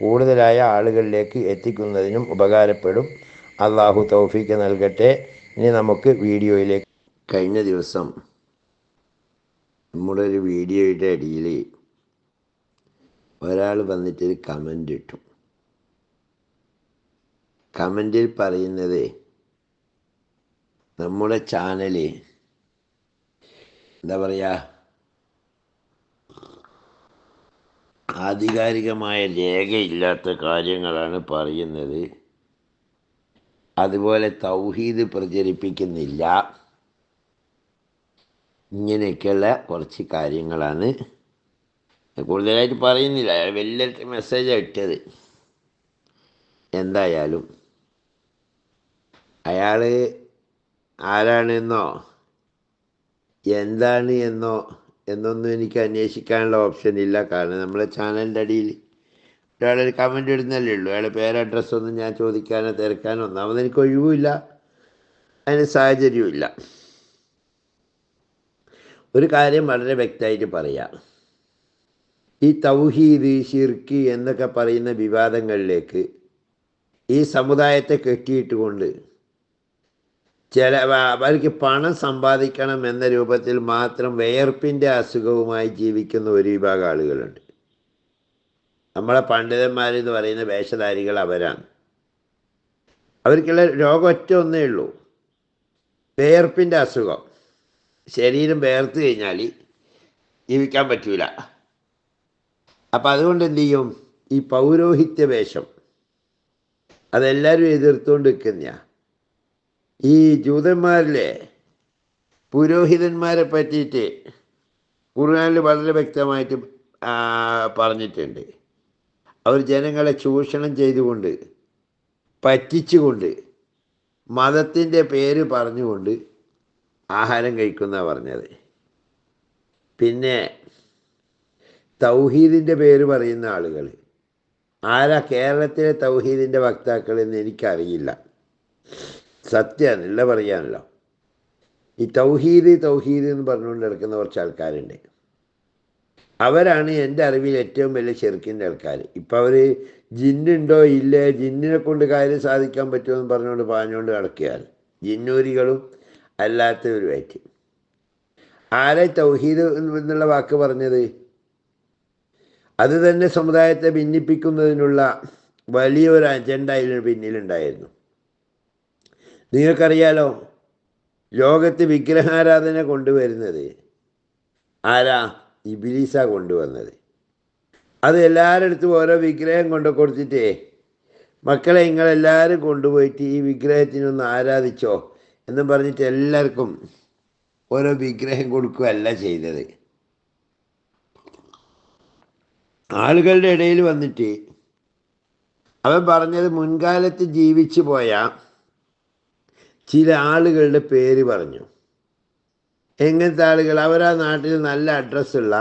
കൂടുതലായ ആളുകളിലേക്ക് എത്തിക്കുന്നതിനും ഉപകാരപ്പെടും. അള്ളാഹു തൗഫീക്ക് നൽകട്ടെ. ഇനി നമുക്ക് വീഡിയോയിലേക്ക് കഴിഞ്ഞ ദിവസം നമ്മുടെ ഒരു വീഡിയോയുടെ അടിയിൽ ഒരാൾ വന്നിട്ടൊരു കമന്റ് ഇട്ടു. കമന്റിൽ പറയുന്നത് നമ്മുടെ ചാനൽ എന്താ പറയുക ആധികാരികമായ രേഖയില്ലാത്ത കാര്യങ്ങളാണ് പറയുന്നത്. അതുപോലെ തൗഹീദ് പ്രചരിപ്പിക്കുന്നില്ല. ഇങ്ങനെയൊക്കെയുള്ള കുറച്ച് കാര്യങ്ങളാണ്. കൂടുതലായിട്ട് പറയുന്നില്ല. വലിയ മെസ്സേജാണ് ഇട്ടത്. എന്തായാലും അയാൾ ആരാണെന്നോ എന്താണ് എന്നോ എന്നൊന്നും എനിക്ക് അന്വേഷിക്കാനുള്ള ഓപ്ഷൻ ഇല്ല. കാരണം നമ്മളെ ചാനലിന്റെ അടിയിൽ ഒരാളൊരു കമന്റ് ഇടുന്നല്ലേ ഉള്ളൂ. അയാളെ പേര് അഡ്രസ്സൊന്നും ഞാൻ ചോദിക്കാനോ തിരക്കാനോ ഒന്നാമത് എനിക്ക് ഒഴിവുമില്ല. അതിന് സാഹചര്യമില്ല ഒരു കാര്യം വളരെ വ്യക്തമായിട്ട് പറയാം. ഈ തൗഹീദ് ഷിർക്ക് എന്നൊക്കെ പറയുന്ന വിവാദങ്ങളിലേക്ക് ഈ സമുദായത്തെ കെട്ടിയിട്ടുകൊണ്ട് ചില അവർക്ക് പണം സമ്പാദിക്കണം എന്ന രൂപത്തിൽ മാത്രം വേർപ്പിന്റെ അസുഖവുമായി ജീവിക്കുന്ന ഒരു വിഭാഗം ആളുകളുണ്ട്. നമ്മളെ പണ്ഡിതന്മാരെന്ന് പറയുന്ന വേഷധാരികൾ അവരാണ്. അവർക്കുള്ള രോഗം ഒറ്റ ഒന്നേ ഉള്ളൂ. വേർപ്പിന്റെ അസുഖം. ശരീരം വേർത്ത് കഴിഞ്ഞാൽ ജീവിക്കാൻ പറ്റൂല. അപ്പം അതുകൊണ്ട് എന്ത് ചെയ്യും? ഈ പൗരോഹിത്യ വേഷം അതെല്ലാവരും എതിർത്തുകൊണ്ട് നിൽക്കുന്നതാണ് ഈ ജൂതന്മാരിലെ പുരോഹിതന്മാരെ പറ്റിയിട്ട് ഖുർആാനിൽ വളരെ വ്യക്തമായിട്ട് പറഞ്ഞിട്ടുണ്ട്. അവർ ജനങ്ങളെ ചൂഷണം ചെയ്തുകൊണ്ട് പറ്റിച്ചുകൊണ്ട് മതത്തിന്റെ പേര് പറഞ്ഞുകൊണ്ട് ആഹാരം കഴിക്കുന്ന പറഞ്ഞത്. പിന്നെ തൗഹീദിന്റെ പേര് പറയുന്ന ആളുകൾ. ആരാ കേരളത്തിലെ തൗഹീദിന്റെ വക്താക്കൾ എന്ന് എനിക്കറിയില്ല. സത്യമാണ് ഇല്ല പറയാനല്ലോ. ഈ തൗഹീദ് തൗഹീദ് എന്ന് പറഞ്ഞുകൊണ്ട് നടക്കുന്ന കുറച്ച് ആൾക്കാരുണ്ട്. അവരാണ് എന്റെ അറിവിൽ ഏറ്റവും വലിയ ചെറുക്കിന്റെ ആൾക്കാർ. ഇപ്പം അവർ ജിന്നുണ്ടോ ഇല്ലേ ജിന്നിനെ കൊണ്ട് കാര്യം സാധിക്കാൻ പറ്റുമെന്ന് പറഞ്ഞുകൊണ്ട് പറഞ്ഞുകൊണ്ട് നടക്കുകയാണ്. ജിന്നൂരികളും അല്ലാത്തവരുമായിട്ട്. ആരെ തൗഹീദ് എന്നുള്ള വാക്ക് പറഞ്ഞത്? അത് തന്നെ സമുദായത്തെ ഭിന്നിപ്പിക്കുന്നതിനുള്ള വലിയൊരു അജണ്ട അതിന് പിന്നിലുണ്ടായിരുന്നു. നിങ്ങൾക്കറിയാലോ ലോകത്ത് വിഗ്രഹാരാധന കൊണ്ടുവരുന്നത് ആരാ? ഇബിലീസ കൊണ്ടുവന്നത്. അത് എല്ലാവരുടെ അടുത്തും ഓരോ വിഗ്രഹം കൊണ്ടു കൊടുത്തിട്ടേ മക്കളെ നിങ്ങളെല്ലാവരും കൊണ്ടുപോയിട്ട് ഈ വിഗ്രഹത്തിനൊന്ന് ആരാധിച്ചോ എന്ന് പറഞ്ഞിട്ട് എല്ലാവർക്കും ഓരോ വിഗ്രഹം കൊടുക്കുകയല്ല ചെയ്തത്. ആളുകളുടെ ഇടയിൽ വന്നിട്ട് അവൻ പറഞ്ഞത് മുൻകാലത്ത് ജീവിച്ചു പോയ ചില ആളുകളുടെ പേര് പറഞ്ഞു. എങ്ങനത്തെ ആളുകൾ? അവരാ നാട്ടിൽ നല്ല അഡ്രസ്സുള്ള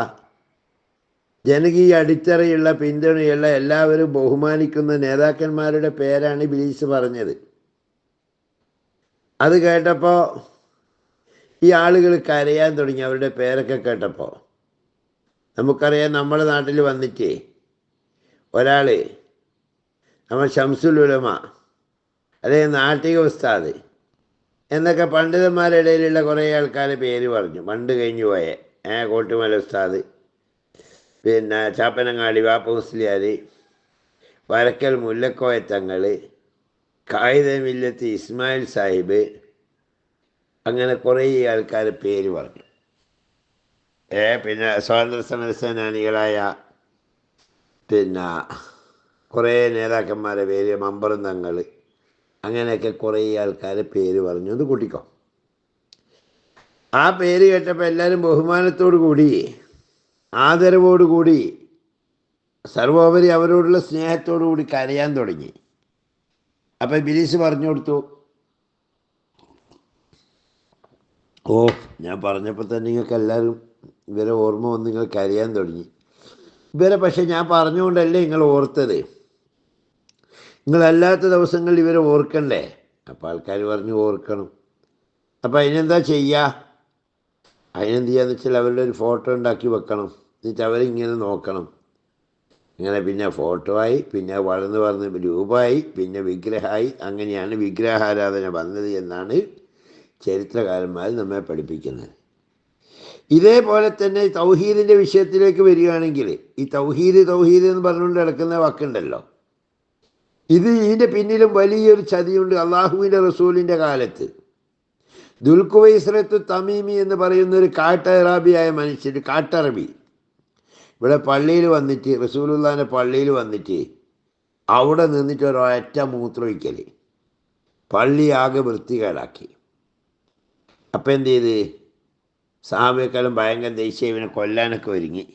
ജനകീയ അടിത്തറയുള്ള പിന്തുണയുള്ള എല്ലാവരും ബഹുമാനിക്കുന്ന നേതാക്കന്മാരുടെ പേരാണ് ബിലീസ് പറഞ്ഞത്. അത് കേട്ടപ്പോൾ ഈ ആളുകൾ കരയാൻ തുടങ്ങി അവരുടെ പേരൊക്കെ കേട്ടപ്പോൾ നമുക്കറിയാം നമ്മുടെ നാട്ടിൽ വന്നിട്ട് ഒരാൾ നമ്മൾ ഷംസുൽ ഉലമ അല്ലെങ്കിൽ നാട്ടിക ഉസ്താദ് എന്നൊക്കെ പണ്ഡിതന്മാരുടെ ഇടയിലുള്ള കുറേ ആൾക്കാർ പേര് പറഞ്ഞു. പണ്ട് കഴിഞ്ഞു പോയ. ഏ കോട്ടുമല ഉസ്താദ്. പിന്നെ ചാപ്പനങ്ങാടി വാപ്പ മുസ്ലിയാർ വരക്കൽ മുല്ലക്കോയ തങ്ങൾ കായികമില്ലത്ത് ഇസ്മായിൽ സാഹിബ് അങ്ങനെ കുറേ ആൾക്കാർ പേര് പറഞ്ഞു. ഏ പിന്നെ സ്വാതന്ത്ര്യ സമര സേനാനികളായ പിന്നെ കുറേ നേതാക്കന്മാരെ പേര് മമ്പറും തങ്ങൾ അങ്ങനെയൊക്കെ കുറേ ആൾക്കാർ പേര് പറഞ്ഞു. അത് കൂട്ടിക്കോ. ആ പേര് കേട്ടപ്പോൾ എല്ലാവരും ബഹുമാനത്തോടു കൂടി ആദരവോടു കൂടി സർവോപരി അവരോടുള്ള സ്നേഹത്തോടു കൂടി കരയാൻ തുടങ്ങി. അപ്പം ബിലീസ് പറഞ്ഞു കൊടുത്തു. ഓ ഞാൻ പറഞ്ഞപ്പോൾ തന്നെ നിങ്ങൾക്ക് എല്ലാവരും ഇവരെ ഓർമ്മ വന്ന് നിങ്ങൾ കരയാൻ തുടങ്ങി. ഇവരെ പക്ഷെ ഞാൻ പറഞ്ഞുകൊണ്ടല്ലേ നിങ്ങൾ ഓർത്തത്? നിങ്ങളല്ലാത്ത ദിവസങ്ങളിൽ ഇവരെ ഓർക്കണ്ടേ? അപ്പോൾ ആൾക്കാർ പറഞ്ഞു ഓർക്കണം. അപ്പോൾ അതിനെന്താ ചെയ്യുക അതിനെന്ത് ചെയ്യാന്ന് വെച്ചാൽ അവരുടെ ഒരു ഫോട്ടോ ഉണ്ടാക്കി വെക്കണം. എന്നിട്ട് അവരിങ്ങനെ നോക്കണം. ഇങ്ങനെ പിന്നെ ഫോട്ടോ ആയി പിന്നെ വളർന്ന് വളർന്ന് രൂപമായി പിന്നെ വിഗ്രഹമായി. അങ്ങനെയാണ് വിഗ്രഹാരാധന വന്നത് എന്നാണ് ചരിത്രകാരന്മാർ നമ്മെ പഠിപ്പിക്കുന്നത്. ഇതേപോലെ തന്നെ തൗഹീദിന്റെ വിഷയത്തിലേക്ക് വരികയാണെങ്കിൽ ഈ തൗഹീദ് തൗഹീദ് എന്ന് പറഞ്ഞുകൊണ്ട് കിടക്കുന്ന വാക്കുണ്ടല്ലോ. ഇത് ഇതിന്റെ പിന്നിലും വലിയൊരു ചതിയുണ്ട് അള്ളാഹുവിന്റെ റസൂലിന്റെ കാലത്ത്. ദുൽഖുവൈസ്രത്ത് തമീമി എന്ന് പറയുന്ന ഒരു കാട്ടറബിയായ മനുഷ്യർ കാട്ടറബി ഇവിടെ പള്ളിയിൽ വന്നിട്ട് റസൂലുല്ലാന്റെ പള്ളിയിൽ വന്നിട്ട് അവിടെ നിന്നിട്ട് ഒരൊറ്റ മൂത്രമൊഴിക്കൽ പള്ളി ആകെ വൃത്തികേടാക്കി. അപ്പം എന്ത് ചെയ്ത്? സാമ്യക്കാലം ഭയങ്കര ദേശീയ ഇവനെ കൊല്ലാനൊക്കെ ഒരുങ്ങി.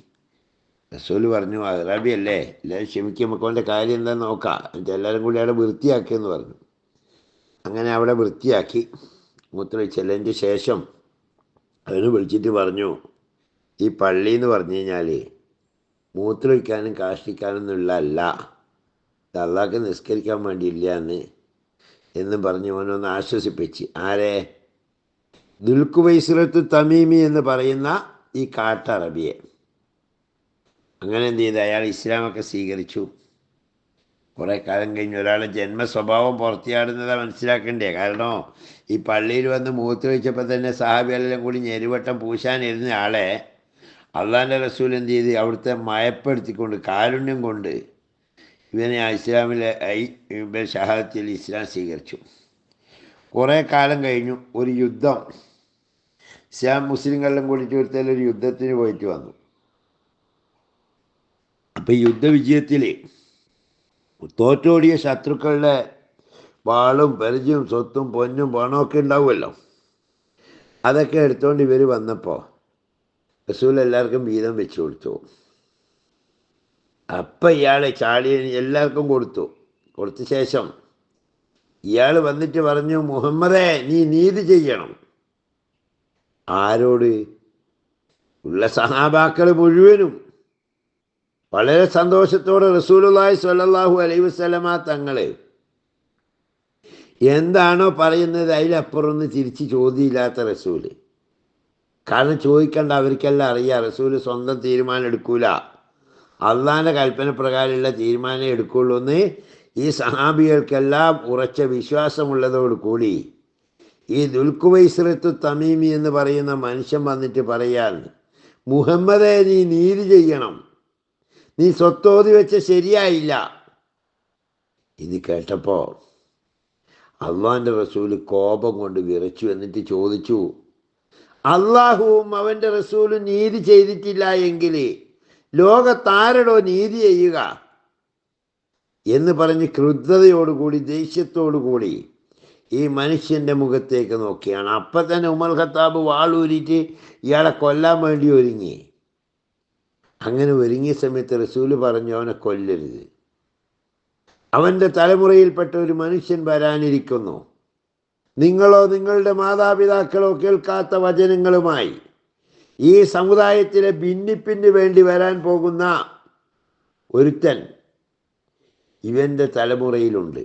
റസൂൽ പറഞ്ഞു അറബി അല്ലേ എല്ലാവരും ക്ഷമിക്കും നമുക്ക് കാര്യം എന്താണെന്ന് നോക്കാം. എന്നിട്ട് എല്ലാവരും കൂടി അവിടെ വൃത്തിയാക്കിയെന്ന് പറഞ്ഞു. അങ്ങനെ അവിടെ വൃത്തിയാക്കി. മൂത്രമൊഴിച്ചതിന്റെ ശേഷം അവന് വിളിച്ചിട്ട് പറഞ്ഞു ഈ പള്ളി എന്ന് പറഞ്ഞു കഴിഞ്ഞാൽ മൂത്രമൊഴിക്കാനും കാഷ്ടിക്കാനൊന്നുള്ള അല്ല. അള്ളാഹ്ക്ക് നിസ്കരിക്കാൻ വേണ്ടിയില്ല എന്ന് എന്നും പറഞ്ഞ് അവനൊന്ന് ആശ്വസിപ്പിച്ച് ആരെ? ദുൽഖുവൈസുലത്ത് തമീമി എന്ന് പറയുന്ന ഈ കാട്ടറബിയെ. അങ്ങനെ എന്ത് ചെയ്ത്? അയാൾ ഇസ്ലാമൊക്കെ സ്വീകരിച്ചു. കുറേ കാലം കഴിഞ്ഞ് ഒരാളെ ജന്മ സ്വഭാവം പുറത്തിയാടുന്നതാ മനസ്സിലാക്കണ്ടേ. കാരണം ഈ പള്ളിയിൽ വന്ന് മൂത്ത് വെച്ചപ്പോൾ തന്നെ സഹാബിയെല്ലാം കൂടി ഞെരുവട്ടം പൂശാനിരുന്ന ആളെ അള്ളാന്റെ റസൂൽ എന്ത് ചെയ്ത്? അവിടുത്തെ മയപ്പെടുത്തിക്കൊണ്ട് കാരുണ്യം കൊണ്ട് ഇവനെ ഇസ്ലാമിലെ ഷഹാദത്തിൽ ഇസ്ലാം സ്വീകരിച്ചു. കുറേ കാലം കഴിഞ്ഞു. ഒരു യുദ്ധം. ഇസ്ലാം മുസ്ലിങ്ങളെല്ലാം കൂടി ചേർത്തൽ ഒരു യുദ്ധത്തിന് പോയിട്ട് വന്നു. അപ്പം ഈ യുദ്ധവിജയത്തിൽ തോറ്റോടിയ ശത്രുക്കളുടെ വാളും പരിചയം സ്വത്തും പൊന്നും പണമൊക്കെ ഉണ്ടാവുമല്ലോ. അതൊക്കെ എടുത്തുകൊണ്ട് ഇവർ വന്നപ്പോൾ റസൂൽ എല്ലാവർക്കും വീതം വെച്ച് കൊടുത്തു. അപ്പം ഇയാളെ ചാടി എല്ലാവർക്കും കൊടുത്തു. കൊടുത്ത ശേഷം ഇയാൾ വന്നിട്ട് പറഞ്ഞു മുഹമ്മദേ നീ നീതി ചെയ്യണം. ആരോട്? ഉള്ള സഹാബാക്കൾ മുഴുവനും വളരെ സന്തോഷത്തോടെ റസൂലുള്ളാഹി സ്വല്ലല്ലാഹു അലൈഹി വസല്ലമ തങ്ങളെ എന്താണോ പറയുന്നത് അതിലപ്പുറം ഒന്ന് തിരിച്ച് ചോദ്യമില്ലാത്ത റസൂൽ. കാരണം ചോദിക്കേണ്ട അവർക്കെല്ലാം അറിയാം. റസൂൽ സ്വന്തം തീരുമാനം എടുക്കൂല. അള്ളാന്റെ കൽപ്പന പ്രകാരമുള്ള തീരുമാനം എടുക്കുള്ളൂ എന്ന് ഈ സഹാബികൾക്കെല്ലാം ഉറച്ച വിശ്വാസമുള്ളതോട് കൂടി ഈ ദുൽഖുവൈസ്രത്തു തമീമി എന്ന് പറയുന്ന മനുഷ്യൻ വന്നിട്ട് പറയാൻ മുഹമ്മദെ നീ നീതി ചെയ്യണം. നീ സ്വത്തോതി വെച്ച ശരിയായില്ല. ഇത് കേട്ടപ്പോൾ അള്ളാഹിന്റെ റസൂൽ കോപം കൊണ്ട് വിറച്ചു എന്നിട്ട് ചോദിച്ചു അള്ളാഹുവും അവന്റെ റസൂലും നീതി ചെയ്തിട്ടില്ല എങ്കിൽ ലോകത്താരടോ നീതി ചെയ്യുക? എന്ന് പറഞ്ഞ് ക്രുദ്ധതയോടുകൂടി ദേഷ്യത്തോടുകൂടി ഈ മനുഷ്യന്റെ മുഖത്തേക്ക് നോക്കിയാണ്. അപ്പം തന്നെ ഉമർ ഖത്താബ് വാളൂരിയിട്ട് ഇയാളെ കൊല്ലാൻ വേണ്ടി ഒരുങ്ങി. അങ്ങനെ ഒരുങ്ങിയ സമയത്ത് റസൂൽ പറഞ്ഞു അവനെ കൊല്ലരുത്. അവന്റെ തലമുറയിൽപ്പെട്ട ഒരു മനുഷ്യൻ വരാനിരിക്കുന്നു. നിങ്ങളോ നിങ്ങളുടെ മാതാപിതാക്കളോ കേൾക്കാത്ത വചനങ്ങളുമായി ഈ സമുദായത്തിലെ ഭിന്നിപ്പിന് വേണ്ടി വരാൻ പോകുന്ന ഒരുത്തൻ ഇവന്റെ തലമുറയിലുണ്ട്.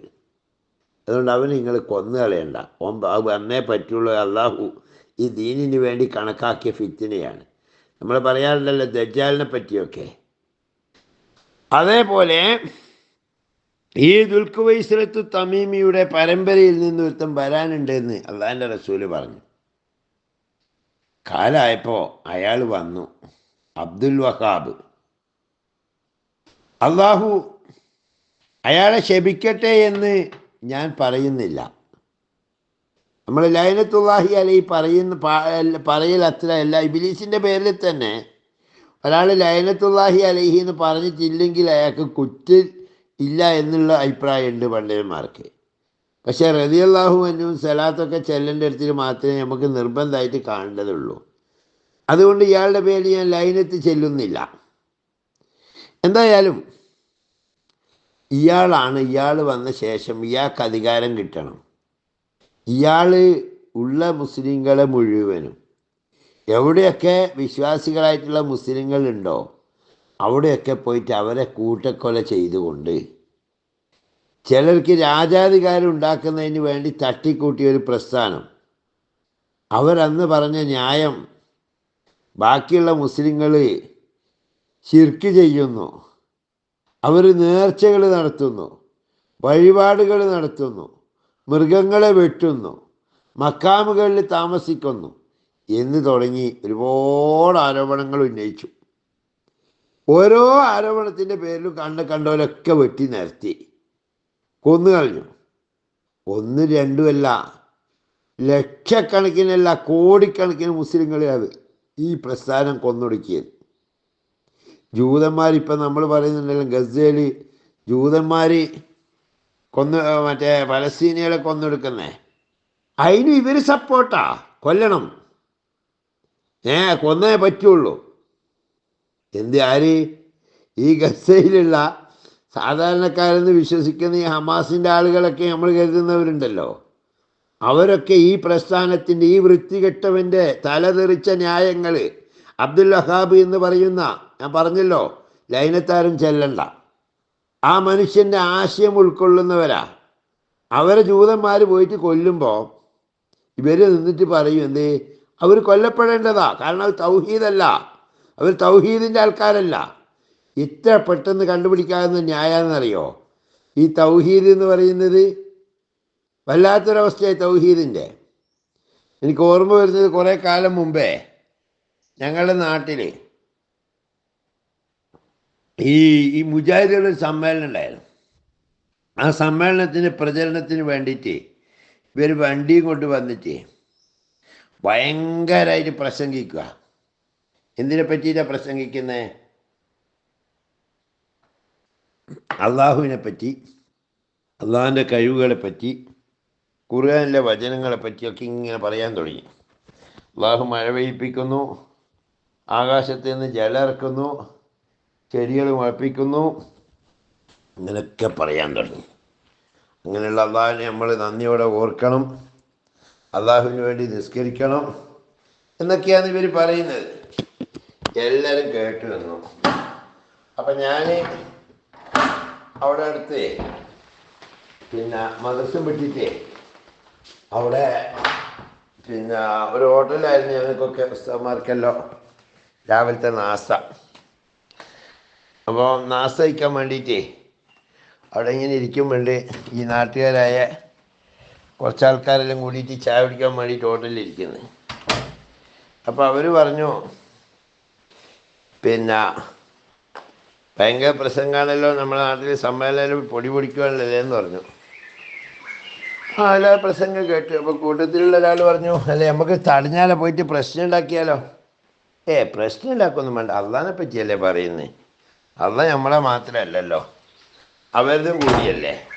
അതുകൊണ്ട് അവൻ നിങ്ങൾ കൊന്നു കളയണ്ട. ഓൻ അന്നേ പറ്റുള്ളൂ. അള്ളാഹു ഈ ദീനിന് വേണ്ടി കണക്കാക്കിയ ഫിത്തിനെയാണ്. നമ്മൾ പറയാറുണ്ടല്ലോ ദജ്ജാലിനെ പറ്റിയൊക്കെ. അതേപോലെ ഈ ദുൽഖുവൈസ്രത്ത് തമീമിയുടെ പരമ്പരയിൽ നിന്ന് ഒരുത്തം വരാനുണ്ടെന്ന് അള്ളാഹിന്റെ റസൂൽ പറഞ്ഞു. കാലായപ്പോൾ അയാൾ വന്നു അബ്ദുൽ വഹാബ്. അള്ളാഹു അയാളെ ശപിക്കട്ടെ എന്ന് ഞാൻ പറയുന്നില്ല. നമ്മൾ ലൈനത്തുള്ളാഹി അലൈ പറയുന്ന പറയൽ പറയൽ അത്രയല്ല ഇബിലീസിന്റെ പേരിൽ തന്നെ ഒരാൾ ലൈനത്തുള്ളാഹി അലൈഹി എന്ന് പറഞ്ഞിട്ടില്ലെങ്കിൽ അയാൾക്ക് കുറ്റ് ഇല്ല എന്നുള്ള അഭിപ്രായമുണ്ട് പണ്ഡിതന്മാർക്ക്. പക്ഷേ റതിയല്ലാഹു എന്നും സലാത്തൊക്കെ ചെല്ലേണ്ട അടുത്തിൽ മാത്രമേ നമുക്ക് നിർബന്ധമായിട്ട് കാണേണ്ടതുള്ളൂ അതുകൊണ്ട് ഇയാളുടെ പേരിൽ ഞാൻ ലൈനത്ത് ചെല്ലുന്നില്ല. എന്തായാലും ഇയാളാണ് ഇയാൾ വന്ന ശേഷം ഇയാൾക്ക് അധികാരം കിട്ടണം. ഇയാൾ ഉള്ള മുസ്ലിങ്ങളെ മുഴുവനും. എവിടെയൊക്കെ വിശ്വാസികളായിട്ടുള്ള മുസ്ലിങ്ങളുണ്ടോ അവിടെയൊക്കെ പോയിട്ട് അവരെ കൂട്ടക്കൊല ചെയ്തുകൊണ്ട് ചിലർക്ക് രാജാധികാരം ഉണ്ടാക്കുന്നതിന് വേണ്ടി തട്ടിക്കൂട്ടിയ ഒരു പ്രസ്ഥാനം. അവരന്ന് പറഞ്ഞ ന്യായം ബാക്കിയുള്ള മുസ്ലിങ്ങൾ ശിർക്ക് ചെയ്യുന്നു. അവർ നേർച്ചകൾ നടത്തുന്നു. വഴിപാടുകൾ നടത്തുന്നു. മൃഗങ്ങളെ വെട്ടുന്നു. മക്കാമുകളിൽ താമസിക്കുന്നു എന്ന് തുടങ്ങി ഒരുപാട് ആരോപണങ്ങൾ ഉന്നയിച്ചു. ഓരോ ആരോപണത്തിന്റെ പേരിലും കണ്ട കണ്ടവരൊക്കെ വെട്ടി നിരത്തി. കൊന്നു കളഞ്ഞു. ഒന്ന് രണ്ടുമല്ല ലക്ഷക്കണക്കിനല്ല കോടിക്കണക്കിന് മുസ്ലിങ്ങളെ അത് ഈ പ്രസ്ഥാനം കൊന്നൊടുക്കിയത്. ജൂതന്മാരിപ്പം നമ്മൾ പറയുന്നുണ്ടല്ലോ ഗസേൽ ജൂതന്മാർ കൊന്ന് മറ്റേ പലസ്തീനികളെ കൊന്നെടുക്കുന്നേ. അതിന് ഇവർ സപ്പോർട്ടാ. കൊല്ലണം. ഏ കൊന്നേ പറ്റുള്ളൂ. എന്ത് ആര്? ഈ ഗസയിലുള്ള സാധാരണക്കാരെന്ന് വിശ്വസിക്കുന്ന ഈ ഹമാസിന്റെ ആളുകളൊക്കെ നമ്മൾ കരുതുന്നവരുണ്ടല്ലോ. അവരൊക്കെ ഈ പ്രസ്ഥാനത്തിന്റെ ഈ വൃത്തികെട്ടവന്റെ തലതെറിച്ച ന്യായങ്ങൾ അബ്ദുൽ വഹാബ് എന്ന് പറയുന്ന ഞാൻ പറഞ്ഞല്ലോ ലൈനത്താരും ചെല്ലണ്ട. ആ മനുഷ്യന്റെ ആശയം ഉൾക്കൊള്ളുന്നവരാ. അവരെ ജൂതന്മാർ പോയിട്ട് കൊല്ലുമ്പോൾ ഇവർ നിന്നിട്ട് പറയും എന്തേ അവർ കൊല്ലപ്പെടേണ്ടതാ. കാരണം അവർ തൗഹീദല്ല. അവർ തൗഹീദിന്റെ ആൾക്കാരല്ല. ഇത്ര പെട്ടെന്ന് കണ്ടുപിടിക്കാവുന്ന ന്യായമെന്നറിയോ ഈ തൗഹീദ് എന്ന് പറയുന്നത് വല്ലാത്തൊരവസ്ഥയായി തൗഹീദിന്റെ എനിക്ക് ഓർമ്മ വരുന്നത് കുറേ കാലം മുമ്പേ ഞങ്ങളുടെ നാട്ടിൽ ഈ ഈ മുജാഹിദുകളുടെ സമ്മേളനം ഉണ്ടായിരുന്നു. ആ സമ്മേളനത്തിന് പ്രചരണത്തിന് വേണ്ടിയിട്ട് ഇവർ വണ്ടിയും കൊണ്ട് വന്നിട്ട് ഭയങ്കരമായിട്ട് പ്രസംഗിക്കുക. എന്തിനെ പറ്റിയിട്ടാണ് പ്രസംഗിക്കുന്നത് അള്ളാഹുവിനെ പറ്റി അള്ളാഹിന്റെ കഴിവുകളെ പറ്റി ഖുർആനിലെ വചനങ്ങളെ പറ്റിയൊക്കെ ഇങ്ങനെ പറയാൻ തുടങ്ങി. അള്ളാഹു മഴ പെയ്യിപ്പിക്കുന്നു ആകാശത്ത് നിന്ന് ജലം ഇറക്കുന്നു ചെടികൾ മുളപ്പിക്കുന്നു അങ്ങനെയൊക്കെ പറയാൻ തുടങ്ങി. അങ്ങനെയുള്ള അള്ളാഹിനെ നമ്മൾ നന്ദിയോടെ ഓർക്കണം. അള്ളാഹുവിന് വേണ്ടി നിസ്കരിക്കണം എന്നൊക്കെയാണ് ഇവർ പറയുന്നത്. എല്ലാവരും കേട്ടു നിന്നു അപ്പം ഞാൻ അവിടെ അടുത്ത് പിന്നെ മദ്രസം വിട്ടിട്ടേ അവിടെ പിന്നെ ഒരു ഹോട്ടലായിരുന്നു ഞങ്ങൾക്കൊക്കെ പുസ്തകന്മാർക്കെല്ലാം രാവിലത്തെ നാസ്ത. അപ്പോൾ നാസ്തയിക്കാൻ വേണ്ടിയിട്ടേ അവിടെ ഇങ്ങനെ ഇരിക്കും വേണ്ടി ഈ നാട്ടുകാരായ കുറച്ച് ആൾക്കാരെല്ലാം കൂടിയിട്ട് ചായ കുടിക്കാൻ വേണ്ടിയിട്ട് ഹോട്ടലിൽ ഇരിക്കുന്നത് അപ്പോൾ അവർ പറഞ്ഞു പിന്നെ ഭയങ്കര പ്രസംഗമാണല്ലോ നമ്മുടെ നാട്ടിൽ സമ്മേളനം പൊടി പൊടിക്കുകയാണല്ലേ എന്ന് പറഞ്ഞു. ആ അല്ല പ്രസംഗം കേട്ടു. അപ്പോൾ കൂട്ടത്തിലുള്ള ഒരാൾ പറഞ്ഞു അല്ലേ നമുക്ക് തടഞ്ഞാലോ പോയിട്ട് പ്രശ്നം ഉണ്ടാക്കിയാലോ? ഏ പ്രശ്നം ഉണ്ടാക്കൊന്നും വേണ്ട. അള്ളാനെ പറ്റിയല്ലേ പറയുന്നത് അള്ള നമ്മളെ മാത്രമല്ലല്ലോ. അവരതും കൂടിയല്ലേ?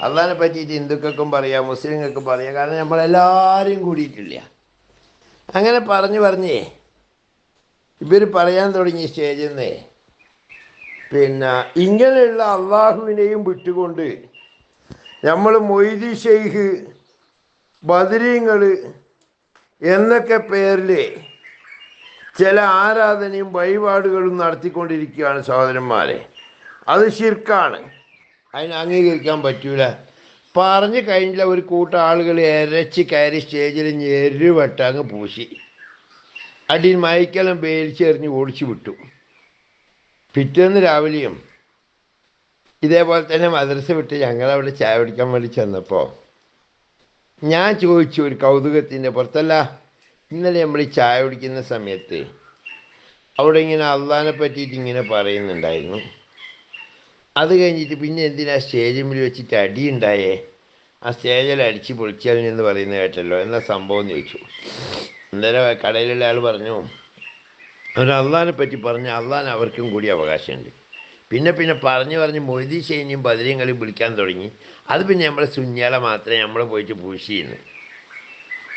അള്ളാഹിനെ പറ്റിയിട്ട് ഹിന്ദുക്കൾക്കും പറയാം മുസ്ലിങ്ങൾക്കും പറയാം. കാരണം നമ്മളെല്ലാവരും കൂടിയിട്ടില്ല. അങ്ങനെ പറഞ്ഞു പറഞ്ഞേ ഇവർ പറയാൻ തുടങ്ങി സ്റ്റേജിൽ നിന്നേ പിന്നെ ഇങ്ങനെയുള്ള അള്ളാഹുവിനെയും വിട്ടുകൊണ്ട് നമ്മൾ മൊയ്തി ഷെയ്ഖ് ബദരീങ്ങൾ എന്നൊക്കെ പേരിൽ ചില ആരാധനയും വഴിപാടുകളും നടത്തിക്കൊണ്ടിരിക്കുകയാണ് സഹോദരന്മാരെ. അത് ശിർക്കാണ്. അതിന് അംഗീകരിക്കാൻ പറ്റൂല. പറഞ്ഞു കഴിഞ്ഞില്ല ഒരു കൂട്ടം ആളുകൾ എരച്ച് കയറി സ്റ്റേജിൽ ഞെരുവട്ട അങ്ങ് പൂശി. അടിയിൽ മയക്കെല്ലാം വേലിച്ചെറിഞ്ഞ് ഓടിച്ചു വിട്ടു. പിറ്റേന്ന് രാവിലെയും ഇതേപോലെ തന്നെ മദ്രസ വിട്ട് ഞങ്ങളവിടെ ചായ പിടിക്കാൻ വേണ്ടി ചെന്നപ്പോൾ ഞാൻ ചോദിച്ചു ഒരു കൗതുകത്തിന്റെ പുറത്തല്ല ഇന്നലെ നമ്മൾ ചായ കുടിക്കുന്ന സമയത്ത് അവിടെ ഇങ്ങനെ അള്ളഹാനെ പറ്റിയിട്ട് ഇങ്ങനെ പറയുന്നുണ്ടായിരുന്നു. അത് കഴിഞ്ഞിട്ട് പിന്നെ എന്തിനാ സ്റ്റേജിൽ വെച്ചിട്ട് അടിയുണ്ടായേ ആ സ്റ്റേജിൽ അടിച്ച് പൊളിച്ചാലെന്ന് പറയുന്നത് കേട്ടല്ലോ. എന്നാ സംഭവം എന്ന് ചോദിച്ചു. അന്നേരം കടയിലുള്ള ആൾ പറഞ്ഞു അവർ അള്ളഹാനെ പറ്റി പറഞ്ഞ് അള്ളഹാൻ അവർക്കും കൂടി അവകാശമുണ്ട്. പിന്നെ പിന്നെ പറഞ്ഞു പറഞ്ഞ് മൊയ്തി ശൈനിയും ബദരിയും കളി വിളിക്കാൻ തുടങ്ങി. അത് പിന്നെ നമ്മളെ സുഞ്ഞാളെ മാത്രമേ നമ്മൾ പോയിട്ട് പൂശിയുന്നു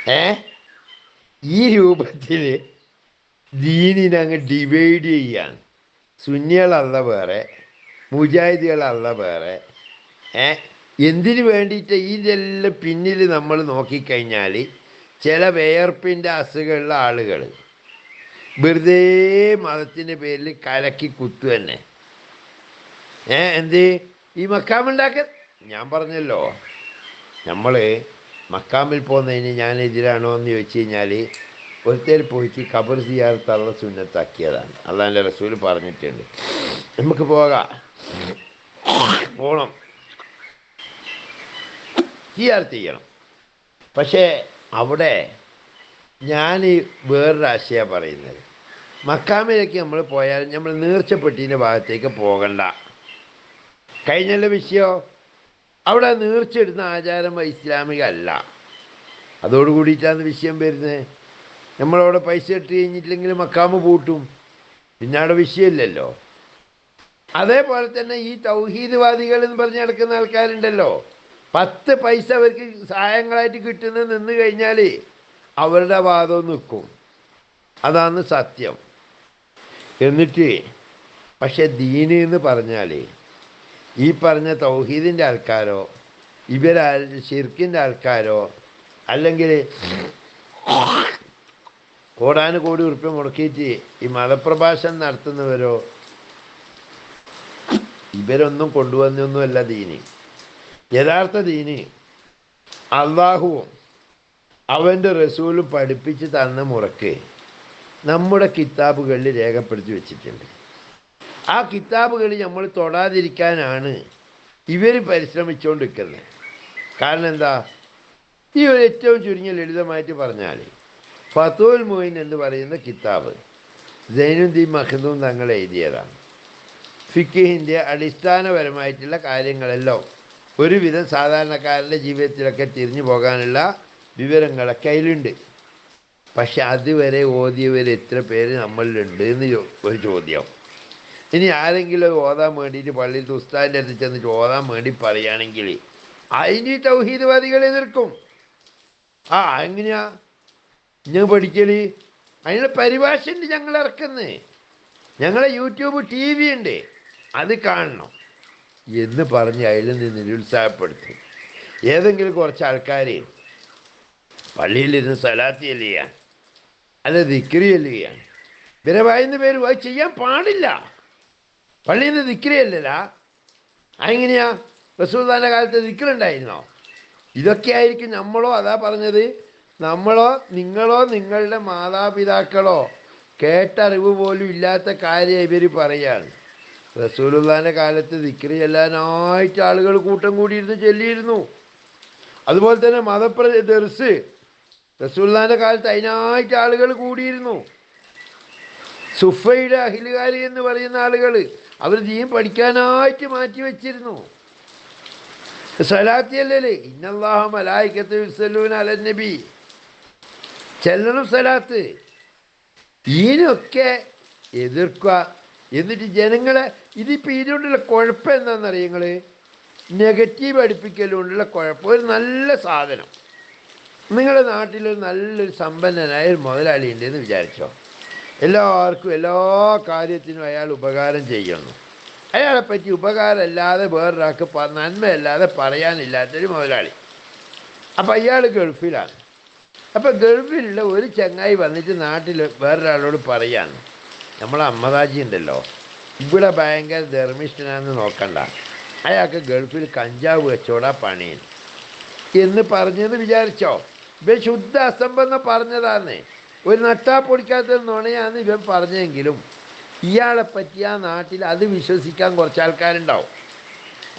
ഏ? ഈ രൂപത്തിൽ ദീനിനെ അങ്ങ് ഡിവൈഡ് ചെയ്യാൻ സുന്നികളല്ല വേറെ മുജാഹിദികളല്ല വേറെ. ഏ? എന്തിനു വേണ്ടിയിട്ട് ഇതെല്ലാം പിന്നിൽ നമ്മൾ നോക്കിക്കഴിഞ്ഞാൽ ചില വേർപ്പിന്റെ അസുഖമുള്ള ആളുകൾ വെറുതെ മതത്തിന്റെ പേരിൽ കലക്കി കുത്തു തന്നെ. ഏ? എന്ത്? ഈ മക്കാമുണ്ടാക്കൽ ഞാൻ പറഞ്ഞല്ലോ. നമ്മൾ മക്കാമിൽ പോകുന്നതിന് ഞാൻ എതിരാണോ എന്ന് ചോദിച്ചു കഴിഞ്ഞാൽ ഒരുത്തേൽ പോയിട്ട് കബർ സിയാർത്തുള്ള സുന്നത്താക്കിയതാണ് അള്ളാന്റെ റസൂൽ പറഞ്ഞിട്ടുണ്ട് നമുക്ക് പോകാം പോകണം സിയാർത്ത് ചെയ്യണം പക്ഷേ അവിടെ ഞാൻ വേറൊരു ആശയമാണ് പറയുന്നത് മക്കാമിലേക്ക് നമ്മൾ പോയാൽ നമ്മൾ നീർച്ചപ്പെട്ടിന്റെ ഭാഗത്തേക്ക് പോകണ്ട കഴിഞ്ഞല്ല വിഷയോ അവിടെ നീർച്ചയിടുന്ന ആചാരം ഇസ്ലാമിക അല്ല അതോട് കൂടിയിട്ടാണ് വിഷയം വരുന്നത്. നമ്മളവിടെ പൈസ ഇട്ട് കഴിഞ്ഞിട്ടില്ലെങ്കിൽ മക്കാമ് പൂട്ടും. പിന്നെ അവിടെ വിഷയമില്ലല്ലോ. അതേപോലെ തന്നെ ഈ തൗഹീദ്വാദികൾ എന്ന് പറഞ്ഞ് നടക്കുന്ന ആൾക്കാരുണ്ടല്ലോ. പത്ത് പൈസ അവർക്ക് സഹായങ്ങളായിട്ട് കിട്ടുന്നത് നിന്ന് കഴിഞ്ഞാൽ അവരുടെ വാദം നിൽക്കും അതാണ് സത്യം. എന്നിട്ട് പക്ഷെ ദീന് എന്ന് പറഞ്ഞാൽ ഈ പറഞ്ഞ തൗഹീദിന്റെ ആൾക്കാരോ ഇവരാ ഷിർക്കിന്റെ ആൾക്കാരോ അല്ലെങ്കിൽ കോടാനുകോടി ഉറുപ്പ്യ മുടക്കിയിട്ട് ഈ മതപ്രഭാഷണം നടത്തുന്നവരോ ഇവരൊന്നും കൊണ്ടുവന്നൊന്നുമല്ല ദീനി. യഥാർത്ഥ ദീനി അള്ളാഹുവും അവന്റെ റസൂലും പഠിപ്പിച്ച് തന്ന മുറക്ക് നമ്മുടെ കിതാബുകളിൽ രേഖപ്പെടുത്തി വെച്ചിട്ടുണ്ട്. ആ കിതാബുകൾ നമ്മൾ തൊടാതിരിക്കാനാണ് ഇവർ പരിശ്രമിച്ചുകൊണ്ടിരിക്കുന്നത്. കാരണം എന്താ? ഈ ഒരു ഏറ്റവും ചുരുങ്ങിയ ലളിതമായിട്ട് പറഞ്ഞാൽ ഫത്തോൽ മൊയിൻ എന്ന് പറയുന്ന കിതാബ് ജൈനുദ്ദീൻ മഹദൂം തങ്ങൾ എഴുതിയതാണ്. ഫിക്കിഹിന്റെ അടിസ്ഥാനപരമായിട്ടുള്ള കാര്യങ്ങളെല്ലാം ഒരുവിധം സാധാരണക്കാരന്റെ ജീവിതത്തിലൊക്കെ തിരിഞ്ഞു പോകാനുള്ള വിവരങ്ങളൊക്കെ അതിലുണ്ട്. പക്ഷെ അതുവരെ ഓതിയവർ എത്ര പേര് നമ്മളിലുണ്ട് എന്ന് ഒരു ചോദ്യം. ഇനി ആരെങ്കിലും അത് ഓതാൻ വേണ്ടിയിട്ട് പള്ളിയിൽ ഉസ്താദിന്റെ അടുത്ത് ചെന്നിട്ട് ഓതാൻ വേണ്ടി പറയുകയാണെങ്കിൽ അതിന് തൗഹീദ്വാദികൾ എതിർക്കും ആ എങ്ങനെയാ? ഞാൻ പഠിക്കൽ? അതിനുള്ള പരിഭാഷയുണ്ട് ഞങ്ങൾ ഇറക്കുന്നത് ഞങ്ങളെ യൂട്യൂബ് ടി വി ഉണ്ട്. അത് കാണണം. എന്ന് പറഞ്ഞ് അതിൽ നിന്ന് നിരുത്സാഹപ്പെടുത്തും. ഏതെങ്കിലും കുറച്ച് ആൾക്കാർ പള്ളിയിലിരുന്ന് സലാത്തി ചെയ്യാൻ അല്ലെ ദിക്രി ചെയ്യാൻ ഇവരെ വായുന്ന പേര് അത് ചെയ്യാൻ പാടില്ല. പള്ളിയിൽ നിന്ന് ദിക്രി അല്ലല്ല അതെങ്ങനെയാ റസൂദാന്റെ കാലത്ത് ദിക്കിലുണ്ടായിരുന്നോ ഇതൊക്കെ ആയിരിക്കും നമ്മളോ അതാ പറഞ്ഞത്. നമ്മളോ നിങ്ങളോ നിങ്ങളുടെ മാതാപിതാക്കളോ കേട്ടറിവ് പോലും ഇല്ലാത്ത കാര്യം ഇവർ പറയാണ്. റസൂലുള്ളാന്റെ കാലത്ത് ദിക്രി ചെല്ലാനായിട്ട് ആളുകൾ കൂട്ടം കൂടിയിരുന്ന് ചൊല്ലിയിരുന്നു. അതുപോലെ തന്നെ മതപ്ര ദർസ്. റസൂല്ലാന്റെ കാലത്ത് അതിനായിട്ട് ആളുകൾ കൂടിയിരുന്നു. സുഫയുടെ അഖിലുകാരി എന്ന് പറയുന്ന ആളുകൾ അവർ ദീൻ പഠിക്കാനായിട്ട് മാറ്റി വെച്ചിരുന്നു. സലാത്തിയല്ലേ ഇന്നല്ലാഹ ചെല്ലണം സലാത്ത് ഇതിനൊക്കെ എതിർക്കുക. എന്നിട്ട് ജനങ്ങളെ ഇതിപ്പോൾ ഇതിനോടുള്ള കുഴപ്പം എന്താണെന്നറിയ നിങ്ങൾ നെഗറ്റീവ് അടുപ്പിക്കലുകൊണ്ടുള്ള കുഴപ്പം. ഒരു നല്ല സാധനം. നിങ്ങളുടെ നാട്ടിലൊരു നല്ലൊരു സമ്പന്നനായ ഒരു മുതലാളി ഉണ്ടെന്ന് വിചാരിച്ചോ? എല്ലാവർക്കും എല്ലാ കാര്യത്തിനും അയാൾ ഉപകാരം ചെയ്യുന്നു. അയാളെ പറ്റി ഉപകാരം ഉപകാരമല്ലാതെ വേറൊരാൾക്ക് നന്മയല്ലാതെ പറയാനില്ലാത്തൊരു മുതലാളി. അപ്പം അയാൾ ഗൾഫിലാണ്. അപ്പം ഗൾഫിലുള്ള ഒരു ചങ്ങായി വന്നിട്ട് നാട്ടിൽ വേറൊരാളോട് പറയാണ് നമ്മളെ അമ്മദാജി ഉണ്ടല്ലോ. ഇവിടെ ഭയങ്കര ധർമ്മിഷ്ഠനാന്ന് നോക്കണ്ട. അയാൾക്ക് ഗൾഫിൽ കഞ്ചാവ് വെച്ചോടാ പണിയിൽ എന്ന് പറഞ്ഞെന്ന് വിചാരിച്ചോ? ഇവ ശുദ്ധ അസംബന്ധം പറഞ്ഞതാന്ന്. ഒരു നട്ടാ പൊടിക്കാത്ത നുണയാന്ന് ഇവൻ പറഞ്ഞെങ്കിലും ഇയാളെ പറ്റി ആ നാട്ടിൽ അത് വിശ്വസിക്കാൻ കുറച്ച് ആൾക്കാരുണ്ടാവും.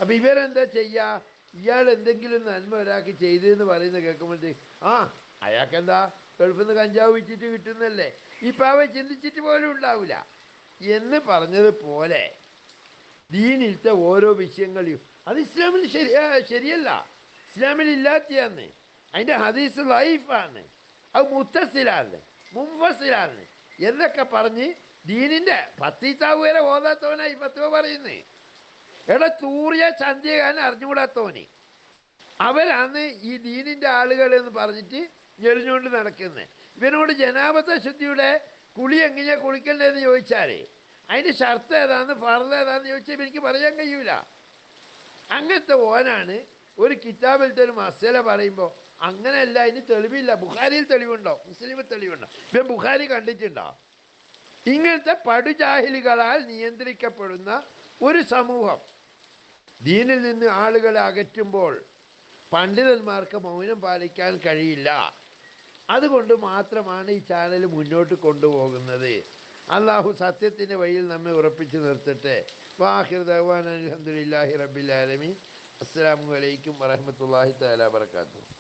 അപ്പം ഇവരെന്താ ചെയ്യുക ഇയാൾ എന്തെങ്കിലും നന്മ ഒരാൾക്ക് ചെയ്തെന്ന് പറയുന്നത് കേൾക്കുമ്പോഴത്തേക്ക് ആ അയാൾക്കെന്താ? ഗൾഫിൽ കഞ്ചാവ് വിറ്റിട്ട് കിട്ടുന്നല്ലേ ഇപ്പം അവ ചിന്തിച്ചിട്ട് പോലും ഉണ്ടാവില്ല. എന്ന് പറഞ്ഞതുപോലെ ദീനിലത്തെ ഓരോ വിഷയങ്ങളെയും അത് ഇസ്ലാമിൽ ശരി ശരിയല്ല. ഇസ്ലാമിൽ ഇല്ലാത്തയാന്ന്. അതിന്റെ ഹദീസ് ലൈഫാണ്. അത് മുത്തസിലാണ്. മുംഫസിലാണ് എന്നൊക്കെ പറഞ്ഞ് ദീനിന്റെ പത്തീത്താവ് വരെ ഓതാത്തവനായി പത്തുവ പറയുന്നത് എടാ സൂര്യ ചന്ദ്രകാൻ അറിഞ്ഞുകൂടാത്തവന്. അവരാണ് ഈ ദീനിന്റെ ആളുകൾ എന്ന് പറഞ്ഞിട്ട് ഞെളിഞ്ഞുകൊണ്ട് നടക്കുന്നത് ഇവനോട് ജനാപത്ത ശുദ്ധിയുടെ കുളി എങ്ങനെയാണ് കുളിക്കേണ്ടതെന്ന് ചോദിച്ചാൽ അതിന്റെ ഷർത്ത് ഏതാന്ന് ഫർദ് ഏതാന്ന് ചോദിച്ചാൽ എനിക്ക് പറയാൻ കഴിയൂല. അങ്ങനത്തെ ഓനാണ് ഒരു കിതാബിലത്തെ ഒരു മസല പറയുമ്പോൾ അങ്ങനെയല്ല ഇനി തെളിവില്ല. ബുഖാരിയിൽ തെളിവുണ്ടോ? മുസ്ലിമിൽ തെളിവുണ്ടോ? ഇപ്പം ബുഖാരി കണ്ടിട്ടുണ്ടോ? ഇങ്ങനത്തെ പടുജാഹിലികളാൽ നിയന്ത്രിക്കപ്പെടുന്ന ഒരു സമൂഹം. ദീനിൽ നിന്ന് ആളുകളെ അകറ്റുമ്പോൾ പണ്ഡിതന്മാർക്ക് മൗനം പാലിക്കാൻ കഴിയില്ല. അതുകൊണ്ട് മാത്രമാണ് ഈ ചാനൽ മുന്നോട്ട് കൊണ്ടുപോകുന്നത്. അള്ളാഹു സത്യത്തിന്റെ വഴിയിൽ നമ്മെ ഉറപ്പിച്ചു നിർത്തട്ടെ. വാഹിർ ദവാൻ അലഹമുല്ലാഹി റബ്ബിൽ ആലമീൻ. അസ്സാം വലൈക്കും വറഹമത്തല്ലാഹി തലാ വർക്കാത്തു